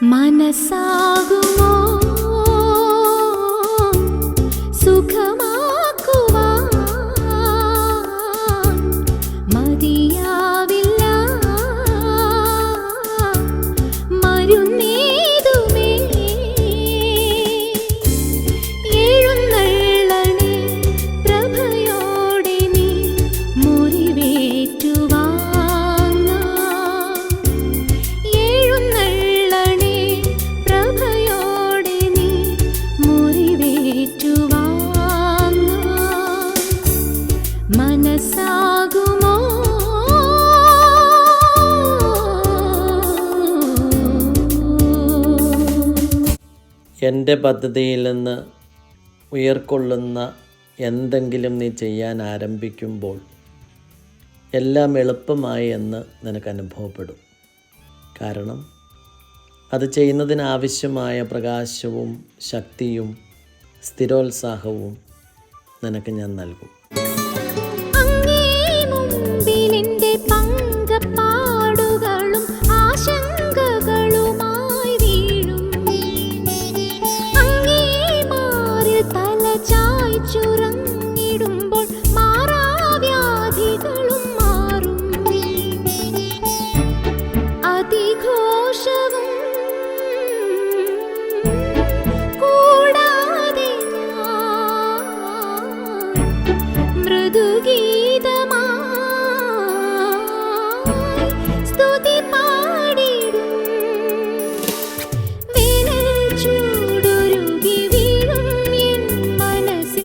മനസ്സാകുമോ? സുഖമാക്കുവാൻ മതിയാവില്ല എന്റെ പദ്ധതിയിൽ നിന്ന് ഉയർക്കൊള്ളുന്ന എന്തെങ്കിലും നീ ചെയ്യാൻ ആരംഭിക്കുമ്പോൾ എല്ലാം എളുപ്പമായി എന്ന് നിനക്ക് അനുഭവപ്പെടും. കാരണം അത് ചെയ്യുന്നതിനാവശ്യമായ പ്രകാശവും ശക്തിയും സ്ഥിരോത്സാഹവും നിനക്ക് ഞാൻ നൽകും. ಹುದುಗಿ